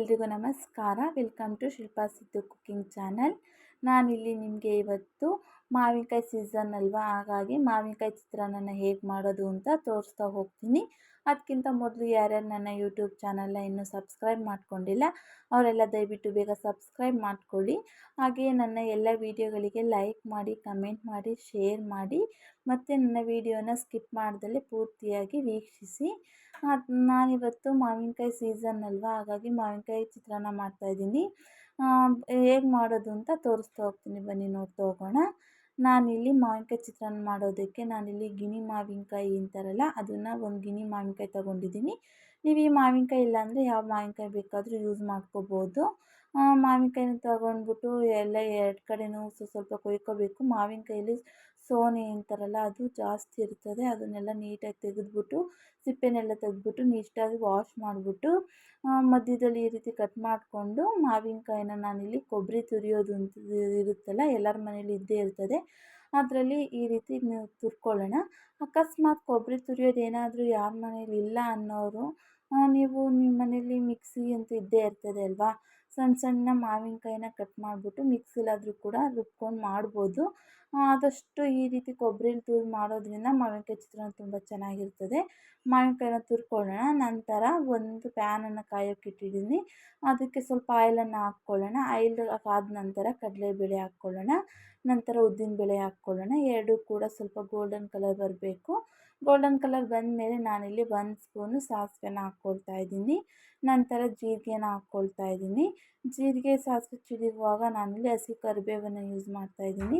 ಎಲ್ರಿಗೂ ನಮಸ್ಕಾರ welcome to Shilpa Siddu cooking channel ನಾನಿಲ್ಲಿ ನಿಮಗೆ ಇವತ್ತು ಮಾವಿನಕಾಯಿ ಸೀಸನ್ ಅಲ್ವಾ? ಹಾಗಾಗಿ ಮಾವಿನಕಾಯಿ ಚಿತ್ರಾನ್ನ ಹೇಗೆ ಮಾಡೋದು ಅಂತ ತೋರಿಸ್ತಾ ಹೋಗ್ತೀನಿ. ಅದಕ್ಕಿಂತ ಮೊದಲು ಯಾರ್ಯಾರು ನನ್ನ ಯೂಟ್ಯೂಬ್ ಚಾನಲ್ನ ಇನ್ನೂ ಸಬ್ಸ್ಕ್ರೈಬ್ ಮಾಡ್ಕೊಂಡಿಲ್ಲ, ಅವರೆಲ್ಲ ದಯವಿಟ್ಟು ಬೇಗ ಸಬ್ಸ್ಕ್ರೈಬ್ ಮಾಡ್ಕೊಳ್ಳಿ. ಹಾಗೆಯೇ ನನ್ನ ಎಲ್ಲ ವೀಡಿಯೋಗಳಿಗೆ ಲೈಕ್ ಮಾಡಿ ಕಮೆಂಟ್ ಮಾಡಿ ಶೇರ್ ಮಾಡಿ, ಮತ್ತು ನನ್ನ ವೀಡಿಯೋನ ಸ್ಕಿಪ್ ಮಾಡ್ದಲೇ ಪೂರ್ತಿಯಾಗಿ ವೀಕ್ಷಿಸಿ. ನಾನಿವತ್ತು ಮಾವಿನಕಾಯಿ ಸೀಸನ್ ಅಲ್ವಾ? ಹಾಗಾಗಿ ಮಾವಿನಕಾಯಿ ಚಿತ್ರಾನ್ನ ಮಾಡ್ತಾಯಿದ್ದೀನಿ ಹೇಗೆ ಮಾಡೋದು ಅಂತ ತೋರಿಸ್ತಾ ಹೋಗ್ತೀನಿ. ಬನ್ನಿ ನೋಡ್ತಾ ಹೋಗೋಣ. ನಾನಿಲ್ಲಿ ಮಾವಿನಕಾಯಿ ಚಿತ್ರಾನ್ನ ಮಾಡೋದಕ್ಕೆ ನಾನಿಲ್ಲಿ ಗಿನಿ ಮಾವಿನಕಾಯಿ ಅಂತಾರಲ್ಲ, ಅದನ್ನು ಒಂದು ಗಿನಿ ಮಾವಿನಕಾಯಿ ತೊಗೊಂಡಿದ್ದೀನಿ. ನೀವು ಈ ಮಾವಿನಕಾಯಿ ಇಲ್ಲಾಂದರೆ ಯಾವ ಮಾವಿನಕಾಯಿ ಬೇಕಾದರೂ ಯೂಸ್ ಮಾಡ್ಕೋಬೋದು. ಮಾವಿನಕಾಯಿನ ತಗೊಂಡ್ಬಿಟ್ಟು ಎಲ್ಲ ಎರಡು ಕಡೆಯೂ ಸ್ವಲ್ಪ ಕೊಯ್ಕೊಬೇಕು. ಮಾವಿನಕಾಯಲ್ಲಿ ಸೋನೆ ಅಂತಾರಲ್ಲ, ಅದು ಜಾಸ್ತಿ ಇರ್ತದೆ. ಅದನ್ನೆಲ್ಲ ನೀಟಾಗಿ ತೆಗೆದ್ಬಿಟ್ಟು, ಸಿಪ್ಪೆನೆಲ್ಲ ತೆಗೆದ್ಬಿಟ್ಟು ನೀಟಾಗಿ ವಾಶ್ ಮಾಡಿಬಿಟ್ಟು ಮಧ್ಯದಲ್ಲಿ ಈ ರೀತಿ ಕಟ್ ಮಾಡಿಕೊಂಡು ಮಾವಿನಕಾಯಿನ ನಾನಿಲ್ಲಿ ಕೊಬ್ಬರಿ ತುರಿಯೋದು ಅಂತ ಇರುತ್ತಲ್ಲ, ಎಲ್ಲರ ಮನೇಲಿ ಇದ್ದೇ ಇರ್ತದೆ. ಅದರಲ್ಲಿ ಈ ರೀತಿ ತುರ್ಕೊಳ್ಳೋಣ. ಅಕಸ್ಮಾತ್ ಕೊಬ್ಬರಿ ತುರಿಯೋದು ಏನಾದರೂ ಯಾರ ಮನೇಲಿ ಇಲ್ಲ ಅನ್ನೋರು ನೀವು ನಿಮ್ಮ ಮನೇಲಿ ಮಿಕ್ಸಿ ಅಂತ ಇದ್ದೇ ಇರ್ತದೆ ಅಲ್ವಾ? ಸಣ್ಣ ಸಣ್ಣ ಮಾವಿನಕಾಯಿನ ಕಟ್ ಮಾಡಿಬಿಟ್ಟು ಮಿಕ್ಸಿಲಾದರೂ ಕೂಡ ರುಬ್ಕೊಂಡು ಮಾಡ್ಬೋದು. ಆದಷ್ಟು ಈ ರೀತಿ ಕೊಬ್ಬರಿಲಿ ತುರಿದು ಮಾಡೋದರಿಂದ ಮಾವಿನಕಾಯಿ ಚಿತ್ರಾನ್ನ ತುಂಬ ಚೆನ್ನಾಗಿರ್ತದೆ. ಮಾವಿನಕಾಯಿನ ತುರ್ಕೊಳ್ಳೋಣ, ನಂತರ ಒಂದು ಪ್ಯಾನನ್ನು ಕಾಯೋಕ್ಕೆ ಇಟ್ಟಿದ್ದೀನಿ. ಅದಕ್ಕೆ ಸ್ವಲ್ಪ ಆಯಿಲನ್ನು ಹಾಕ್ಕೊಳ್ಳೋಣ. ಆಯಿಲ್ ಆದ ನಂತರ ಕಡಲೆಬೇಳೆ ಹಾಕ್ಕೊಳ್ಳೋಣ. ನಂತರ ಉದ್ದಿನಬೇಳೆ ಹಾಕ್ಕೊಳ್ಳೋಣ. ಎರಡೂ ಕೂಡ ಸ್ವಲ್ಪ ಗೋಲ್ಡನ್ ಕಲರ್ ಬರಬೇಕು. ಗೋಲ್ಡನ್ ಕಲರ್ ಬಂದ ಮೇಲೆ ನಾನಿಲ್ಲಿ ಒಂದು ಸ್ಪೂನು ಸಾಸಿವೆನ ಹಾಕ್ಕೊಳ್ತಾ ಇದ್ದೀನಿ. ನಂತರ ಜೀರಿಗೆನ ಹಾಕ್ಕೊಳ್ತಾ ಇದ್ದೀನಿ. ಜೀರಿಗೆ, ಸಾಸಿವೆ ಚಿಡಿಯುವಾಗ ನಾನಿಲ್ಲಿ ಹಸಿ ಕರಿಬೇವನ್ನು ಯೂಸ್ ಮಾಡ್ತಾ ಮಾಡ್ತಾಯಿದ್ದೀನಿ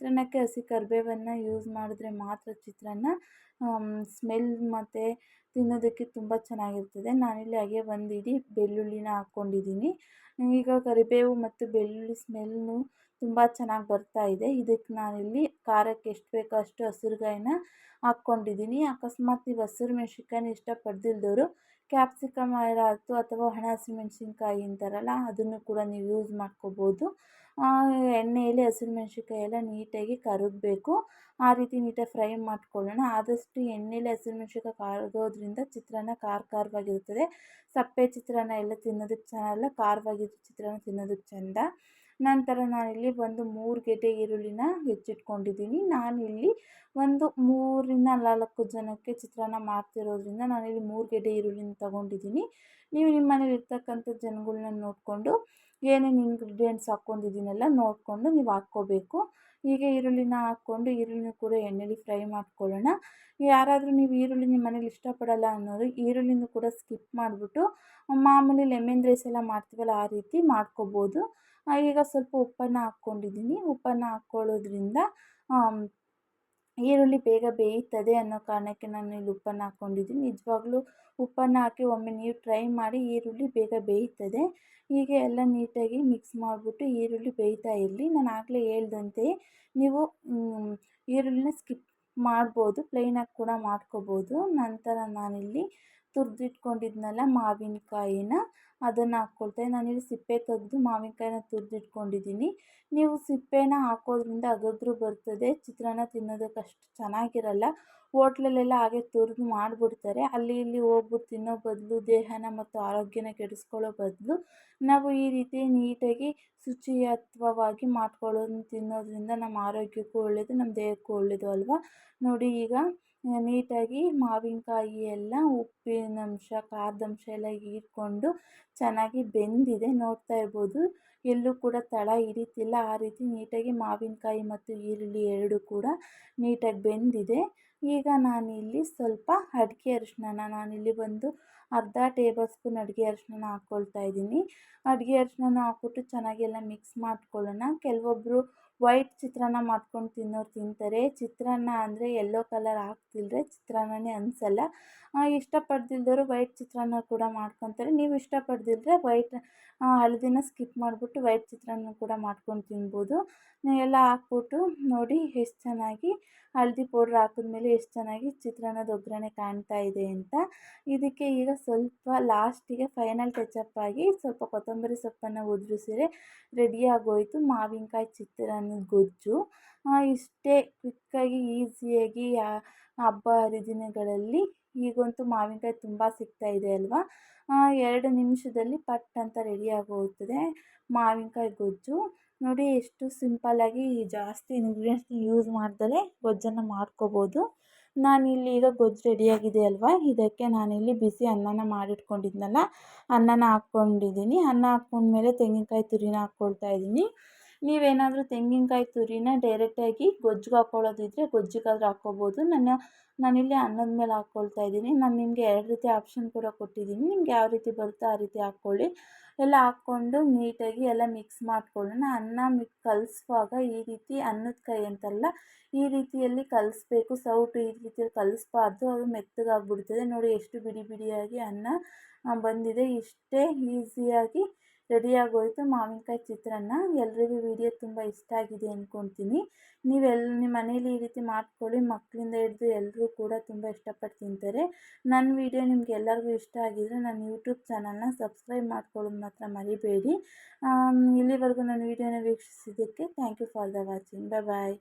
ಚಿತ್ರಾನ್ನಕ್ಕೆ ಹಸಿ ಕರಿಬೇವನ್ನು ಯೂಸ್ ಮಾಡಿದ್ರೆ ಮಾತ್ರ ಚಿತ್ರಾನ್ನ ಸ್ಮೆಲ್ ಮತ್ತು ತಿನ್ನೋದಕ್ಕೆ ತುಂಬ ಚೆನ್ನಾಗಿರ್ತದೆ. ನಾನಿಲ್ಲಿ ಹಾಗೆ ಒಂದು ಇಡೀ ಬೆಳ್ಳುಳ್ಳಿನ ಹಾಕ್ಕೊಂಡಿದ್ದೀನಿ ಈಗ ಕರಿಬೇವು ಮತ್ತು ಬೆಳ್ಳುಳ್ಳಿ ಸ್ಮೆಲ್ಲು ತುಂಬ ಚೆನ್ನಾಗಿ ಬರ್ತಾ ಇದೆ. ಇದಕ್ಕೆ ನಾನಿಲ್ಲಿ ಖಾರಕ್ಕೆ ಎಷ್ಟು ಬೇಕೋ ಅಷ್ಟು ಹಸಿರುಗಾಯಿನ ಹಾಕ್ಕೊಂಡಿದ್ದೀನಿ ಅಕಸ್ಮಾತ್ ನೀವು ಹಸಿರು ಮೆಣ್ಸಿನ್ಕಾಯಿನ ಇಷ್ಟಪಡ್ದಿಲ್ದವರು ಕ್ಯಾಪ್ಸಿಕಮ್ ಆಯಿತು ಅಥವಾ ಹಸಿಮೆಣ್ಸಿನ್ಕಾಯಿ ಅಂತಾರಲ್ಲ, ಅದನ್ನು ಕೂಡ ನೀವು ಯೂಸ್ ಮಾಡ್ಕೋಬೋದು. ಎಣ್ಣೆಯಲ್ಲಿ ಹಸಿರುಮೆಣ್ಸಿನ್ಕಾಯಿ ಎಲ್ಲ ನೀಟಾಗಿ ಕರಗಬೇಕು. ಆ ರೀತಿ ನೀಟಾಗಿ ಫ್ರೈ ಮಾಡ್ಕೊಳ್ಳೋಣ. ಆದಷ್ಟು ಎಣ್ಣೆಯಲ್ಲಿ ಹಸಿರುಮೆಣ್ಸಿನ್ಕಾಯಿ ಕರಗೋದ್ರಿಂದ ಚಿತ್ರಾನ್ನ ಖಾರ ಖಾರವಾಗಿರುತ್ತದೆ. ಸಪ್ಪೆ ಚಿತ್ರಾನ್ನ ಎಲ್ಲ ತಿನ್ನೋದಕ್ಕೆ ಚೆನ್ನಲ್ಲ ಖಾರವಾಗಿರೋ ಚಿತ್ರಾನ್ನ ತಿನ್ನೋದಕ್ಕೆ ಚೆಂದ. ನಂತರ ನಾನಿಲ್ಲಿ ಒಂದು ಮೂರು ಗೆಡ್ಡೆ ಈರುಳ್ಳಿನ ಹೆಚ್ಚಿಟ್ಕೊಂಡಿದ್ದೀನಿ. ನಾನಿಲ್ಲಿ ಒಂದು ಮೂರರಿಂದ ನಾಲ್ಕು ಜನಕ್ಕೆ ಚಿತ್ರಾನ್ನ ಮಾಡ್ತಿರೋದ್ರಿಂದ ನಾನಿಲ್ಲಿ ಮೂರು ಗೆಡ್ಡೆ ಈರುಳ್ಳಿನ ತೊಗೊಂಡಿದ್ದೀನಿ. ನೀವು ನಿಮ್ಮ ಮನೇಲಿ ಇರ್ತಕ್ಕಂಥ ಜನಗಳನ್ನ ನೋಡಿಕೊಂಡು ಏನೇನು ಇಂಗ್ರೀಡಿಯೆಂಟ್ಸ್ ಹಾಕ್ಕೊಂಡಿದ್ದೀನಲ್ಲ ನೋಡಿಕೊಂಡು ನೀವು ಹಾಕ್ಕೋಬೇಕು. ಹೀಗೆ ಈರುಳ್ಳಿನ ಹಾಕ್ಕೊಂಡು ಈರುಳ್ಳಿನ ಕೂಡ ಎಣ್ಣೆಲಿ ಫ್ರೈ ಮಾಡ್ಕೊಳ್ಳೋಣ. ಯಾರಾದರೂ ನೀವು ಈರುಳ್ಳಿ ನಿಮ್ಮ ಮನೇಲಿ ಇಷ್ಟಪಡಲ್ಲ ಅನ್ನೋರು ಈರುಳ್ಳಿನೂ ಕೂಡ ಸ್ಕಿಪ್ ಮಾಡಿಬಿಟ್ಟು ಮಾಮೂಲಿ ಲೆಮನ್ ರೈಸ್ ಎಲ್ಲ ಮಾಡ್ತೀವಲ್ಲ ಆ ರೀತಿ ಮಾಡ್ಕೋಬೋದು. ಈಗ ಸ್ವಲ್ಪ ಉಪ್ಪನ್ನು ಹಾಕ್ಕೊಂಡಿದ್ದೀನಿ. ಉಪ್ಪನ್ನು ಹಾಕ್ಕೊಳ್ಳೋದ್ರಿಂದ ಈರುಳ್ಳಿ ಬೇಗ ಬೇಯುತ್ತದೆ ಅನ್ನೋ ಕಾರಣಕ್ಕೆ ನಾನು ಇಲ್ಲಿ ಉಪ್ಪನ್ನು ಹಾಕ್ಕೊಂಡಿದ್ದೀನಿ ನಿಜವಾಗ್ಲೂ ಉಪ್ಪನ್ನು ಹಾಕಿ ಒಮ್ಮೆ ನೀವು ಟ್ರೈ ಮಾಡಿ, ಈರುಳ್ಳಿ ಬೇಗ ಬೇಯುತ್ತದೆ ಹೀಗೆ ಎಲ್ಲ ನೀಟಾಗಿ ಮಿಕ್ಸ್ ಮಾಡಿಬಿಟ್ಟು ಈರುಳ್ಳಿ ಬೇಯ್ತಾ ಇರಲಿ. ನಾನು ಆಗಲೇ ಹೇಳ್ದಂತೆಯೇ ನೀವು ಈರುಳ್ಳಿನ ಸ್ಕಿಪ್ ಮಾಡ್ಬೋದು, ಪ್ಲೈನಾಗಿ ಕೂಡ ಮಾಡ್ಕೋಬೋದು. ನಂತರ ನಾನಿಲ್ಲಿ ತುರಿದಿಟ್ಕೊಂಡಿದ್ನಲ್ಲ ಮಾವಿನಕಾಯಿನ, ಅದನ್ನು ಹಾಕ್ಕೊಳ್ತೆ ನಾನಿಲ್ಲಿ ಸಿಪ್ಪೆ ತೆಗೆದು ಮಾವಿನಕಾಯಿನ ತುರಿದಿಟ್ಕೊಂಡಿದ್ದೀನಿ. ನೀವು ಸಿಪ್ಪೆನ ಹಾಕೋದ್ರಿಂದ ಅಗದ್ರು ಬರ್ತದೆ, ಚಿತ್ರಾನ್ನ ತಿನ್ನೋದಕ್ಕೆ ಅಷ್ಟು ಚೆನ್ನಾಗಿರಲ್ಲ. ಹೋಟ್ಲಲ್ಲೆಲ್ಲ ಹಾಗೆ ತುರಿದು ಮಾಡಿಬಿಡ್ತಾರೆ. ಅಲ್ಲಿ ಇಲ್ಲಿ ಹೋಗ್ಬಿಟ್ಟು ತಿನ್ನೋ ಬದಲು, ದೇಹನ ಮತ್ತು ಆರೋಗ್ಯನ ಕೆಡಿಸ್ಕೊಳ್ಳೋ ಬದಲು ನಾವು ಈ ರೀತಿ ನೀಟಾಗಿ ಶುಚಿಯತ್ವವಾಗಿ ಮಾಡ್ಕೊಳ್ಳೋದನ್ನ ತಿನ್ನೋದ್ರಿಂದ ನಮ್ಮ ಆರೋಗ್ಯಕ್ಕೂ ಒಳ್ಳೆಯದು ನಮ್ಮ ದೇಹಕ್ಕೂ ಒಳ್ಳೆಯದು ಅಲ್ವಾ? ನೋಡಿ ಈಗ ನೀಟಾಗಿ ಮಾವಿನಕಾಯಿ ಎಲ್ಲ ಉಪ್ಪಿನಂಶ ಖಾರದಂಶ ಎಲ್ಲ ಹೀರಿಕೊಂಡು ಚೆನ್ನಾಗಿ ಬೆಂದಿದೆ. ನೋಡ್ತಾ ಇರ್ಬೋದು. ಎಲ್ಲೂ ಕೂಡ ತಳ ಹಿಡಿತಿಲ್ಲ. ಆ ರೀತಿ ನೀಟಾಗಿ ಮಾವಿನಕಾಯಿ ಮತ್ತು ಈರುಳ್ಳಿ ಎರಡೂ ಕೂಡ ನೀಟಾಗಿ ಬೆಂದಿದೆ. ಈಗ ನಾನಿಲ್ಲಿ ಸ್ವಲ್ಪ ಅಡಿಕೆ ಅರಿಶಿಣನ, ನಾನಿಲ್ಲಿ ಒಂದು ಅರ್ಧ ಟೇಬಲ್ ಸ್ಪೂನ್ ಅಡುಗೆ ಅರಿಶಿಣನ ಹಾಕ್ಕೊಳ್ತಾ ಇದ್ದೀನಿ. ಅಡುಗೆ ಅರಿಶಿಣನ ಹಾಕ್ಬಿಟ್ಟು ಚೆನ್ನಾಗಿ ಎಲ್ಲ ಮಿಕ್ಸ್ ಮಾಡ್ಕೊಳ್ಳೋಣ. ಕೆಲವೊಬ್ಬರು ವೈಟ್ ಚಿತ್ರಾನ್ನ ಮಾಡ್ಕೊಂಡು ತಿನ್ನೋರು ತಿಂತಾರೆ. ಚಿತ್ರಾನ್ನ ಅಂದರೆ ಯೆಲ್ಲೋ ಕಲರ್ ಹಾಕ್ತಿಲ್ದ್ರೆ ಚಿತ್ರಾನ್ನನೇ ಅನಿಸಲ್ಲ. ಇಷ್ಟಪಡ್ದಿಲ್ದವರು ವೈಟ್ ಚಿತ್ರಾನ್ನ ಕೂಡ ಮಾಡ್ಕೊತಾರೆ. ನೀವು ಇಷ್ಟಪಡ್ದಿದ್ರೆ ವೈಟ್ ಹಳದಿನ ಸ್ಕಿಪ್ ಮಾಡಿಬಿಟ್ಟು ವೈಟ್ ಚಿತ್ರಾನ್ನ ಕೂಡ ಮಾಡ್ಕೊಂಡು ತಿನ್ಬೋದು. ಎಲ್ಲ ಹಾಕ್ಬಿಟ್ಟು ನೋಡಿ ಎಷ್ಟು ಚೆನ್ನಾಗಿ ಹಳದಿ ಪೌಡ್ರ್ ಹಾಕಿದ್ಮೇಲೆ ಎಷ್ಟು ಚೆನ್ನಾಗಿ ಚಿತ್ರಾನ್ನದ ಒಗ್ಗರಣೆ ಕಾಣ್ತಾ ಇದೆ ಅಂತ. ಇದಕ್ಕೆ ಈಗ ಸ್ವಲ್ಪ ಲಾಸ್ಟಿಗೆ ಫೈನಲ್ ಟಚಪ್ ಆಗಿ ಸ್ವಲ್ಪ ಕೊತ್ತಂಬರಿ ಸೊಪ್ಪನ್ನು ಉದುರಿಸಿದ್ರೆ ರೆಡಿಯಾಗೋಯಿತು ಮಾವಿನಕಾಯಿ ಚಿತ್ರಾನ್ನ ಗೊಜ್ಜು. ಇಷ್ಟೇ ಕ್ವಿಕ್ಕಾಗಿ, ಈಸಿಯಾಗಿ ಹಬ್ಬ ಹರಿದಿನಗಳಲ್ಲಿ ಈಗಂತೂ ಮಾವಿನಕಾಯಿ ತುಂಬ ಸಿಗ್ತಾಯಿದೆ ಅಲ್ವಾ? ಎರಡು ನಿಮಿಷದಲ್ಲಿ ಪಟ್ ಅಂತ ರೆಡಿಯಾಗಿ ಮಾವಿನಕಾಯಿ ಗೊಜ್ಜು. ನೋಡಿ ಎಷ್ಟು ಸಿಂಪಲ್ಲಾಗಿ ಜಾಸ್ತಿ ಇಂಗ್ರೀಡಿಯೆಂಟ್ಸ್ನ ಯೂಸ್ ಮಾಡ್ದಲೇ ಗೊಜ್ಜನ್ನು ಮಾಡ್ಕೋಬೋದು. ನಾನಿಲ್ಲಿ ಈಗ ಗೊಜ್ಜು ರೆಡಿಯಾಗಿದೆ ಅಲ್ವಾ? ಇದಕ್ಕೆ ನಾನಿಲ್ಲಿ ಬಿಸಿ ಅನ್ನನ ಮಾಡಿಟ್ಕೊಂಡಿದ್ನಲ್ಲ, ಅನ್ನನ ಹಾಕ್ಕೊಂಡಿದ್ದೀನಿ. ಅನ್ನ ಹಾಕ್ಕೊಂಡ್ಮೇಲೆ ತೆಂಗಿನಕಾಯಿ ತುರಿನ ಹಾಕ್ಕೊಳ್ತಾ ಇದ್ದೀನಿ. ನೀವೇನಾದರೂ ತೆಂಗಿನಕಾಯಿ ತುರಿನ ಡೈರೆಕ್ಟಾಗಿ ಗೊಜ್ಜಿಗೆ ಹಾಕ್ಕೊಳ್ಳೋದಿದ್ರೆ ಗೊಜ್ಜಿಗಾದರೂ ಹಾಕ್ಕೋಬೋದು. ನಾನು ನಾನಿಲ್ಲಿ ಅನ್ನದ ಮೇಲೆ ಹಾಕ್ಕೊಳ್ತಾ ಇದ್ದೀನಿ. ನಾನು ನಿಮಗೆ ಎರಡು ರೀತಿ ಆಪ್ಷನ್ ಕೂಡ ಕೊಟ್ಟಿದ್ದೀನಿ. ನಿಮ್ಗೆ ಯಾವ ರೀತಿ ಬರುತ್ತೋ ಆ ರೀತಿ ಹಾಕ್ಕೊಳ್ಳಿ. ಎಲ್ಲ ಹಾಕ್ಕೊಂಡು ನೀಟಾಗಿ ಎಲ್ಲ ಮಿಕ್ಸ್ ಮಾಡ್ಕೊಳ್ಳೋಣ. ಅನ್ನ ಮಿಕ್ ಕಲಿಸುವಾಗ ಈ ರೀತಿ ಅನ್ನದ ಕೈ ಅಂತಲ್ಲ, ಈ ರೀತಿಯಲ್ಲಿ ಕಲಿಸ್ಬೇಕು. ಸೌಟು ಈ ರೀತಿಯಲ್ಲಿ ಕಲಿಸ್ಬಾರ್ದು. ಅದು ಮೆತ್ತಗಾಗ್ಬಿಡ್ತದೆ. ನೋಡಿ ಎಷ್ಟು ಬಿಡಿ ಬಿಡಿಯಾಗಿ ಅನ್ನ ಬಂದಿದೆ. ಇಷ್ಟೇ ಈಸಿಯಾಗಿ ರೆಡಿಯಾಗೋಯಿತು ಮಾವಿನಕಾಯಿ ಚಿತ್ರಾನ್ನ. ಎಲ್ಲರಿಗೂ ವಿಡಿಯೋ ತುಂಬ ಇಷ್ಟ ಆಗಿದೆ ಅಂದ್ಕೊಳ್ತೀನಿ ನೀವೆಲ್ಲ ನಿಮ್ಮ ಮನೇಲಿ ಈ ರೀತಿ ಮಾಡ್ಕೊಳ್ಳಿ. ಮಕ್ಕಳಿಂದ ಹಿಡಿದು ಎಲ್ಲರೂ ಕೂಡ ತುಂಬ ಇಷ್ಟಪಟ್ಟು ತಿಂತಾರೆ. ನನ್ನ ವಿಡಿಯೋ ನಿಮ್ಗೆ ಎಲ್ಲರಿಗೂ ಇಷ್ಟ ಆಗಿದರೆ ನನ್ನ ಯೂಟ್ಯೂಬ್ ಚಾನಲ್ನ ಸಬ್ಸ್ಕ್ರೈಬ್ ಮಾಡ್ಕೊಳ್ಳೋದು ಮಾತ್ರ ಮರಿಬೇಡಿ. ಇಲ್ಲಿವರೆಗೂ ನನ್ನ ವಿಡಿಯೋನ ವೀಕ್ಷಿಸಿದ್ದಕ್ಕೆ thank you for the watching. Bye bye